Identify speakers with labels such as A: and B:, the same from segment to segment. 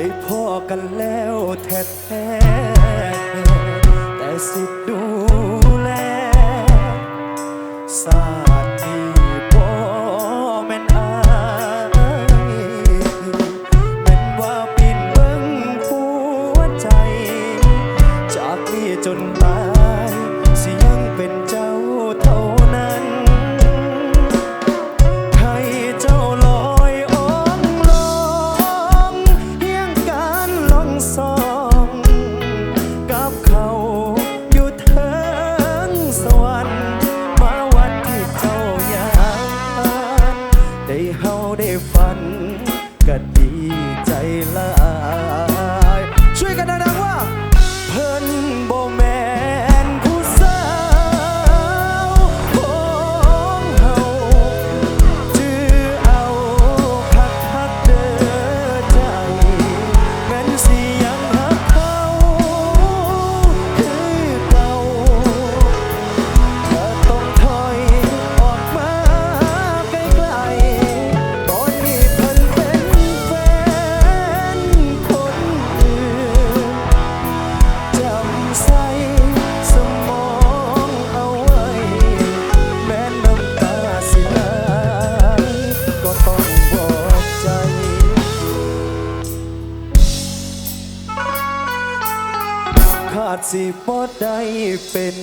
A: ได้พอกันแล้วแท้แท้แต่สิดูแลสาดีบ่แม่นอายแม่นว่าปิดเบิ่งหัวใจ จากนี้จนตาย they help สิบ่ได้เป็น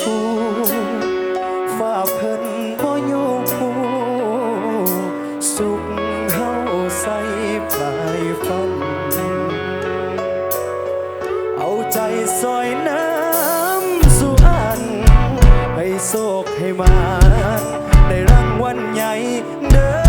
A: คู่ฝ่าเพิ่นบ่อยู่คู่สุขเฮาใส่ปลายฟัน เอาใจซอยน้ำสู่อัน ให้โศกให้มา ได้รางวัลใหญ่เด้อ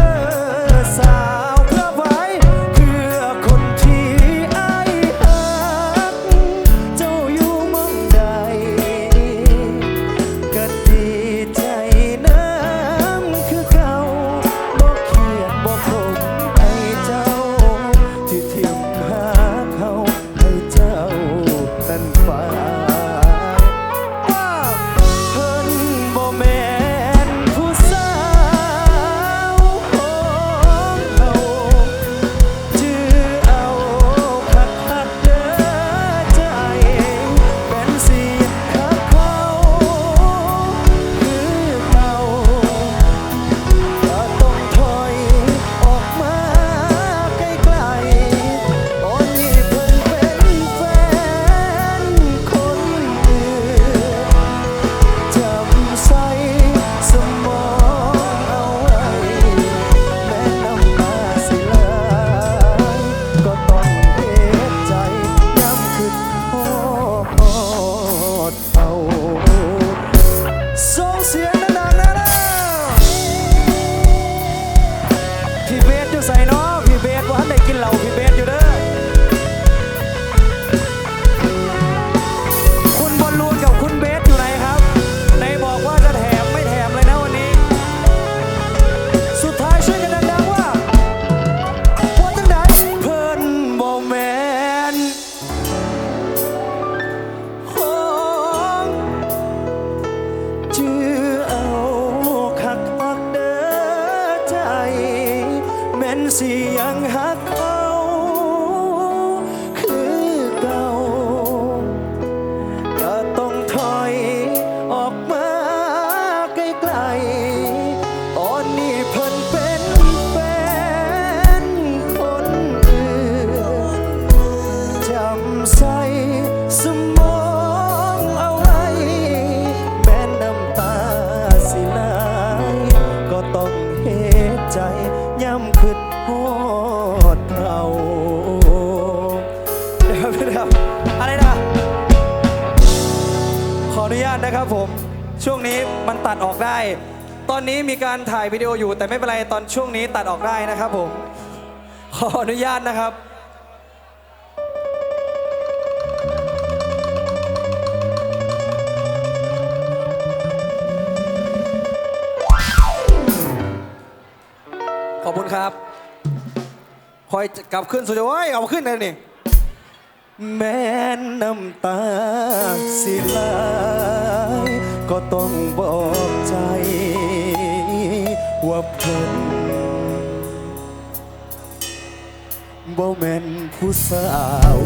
A: สิยังหักเอาคือเก่าก็ต้องถอยออกมาไกลๆานนะครับผม ช่วงนี้มันตัดออกได้ ตอนนี้มีการถ่ายวิดีโออยู่แต่ไม่เป็นไรตอนช่วงนี้ตัดออกได้นะครับผม ขออนุญาตนะครับขอบคุณครับ คอยกลับขึ้นสุดยอดเอาขึ้นเลยนี่ แม่น้ำตาสิลายก็ต้องบอกใจว่าเพิ่นบ่แม่นผู้สาว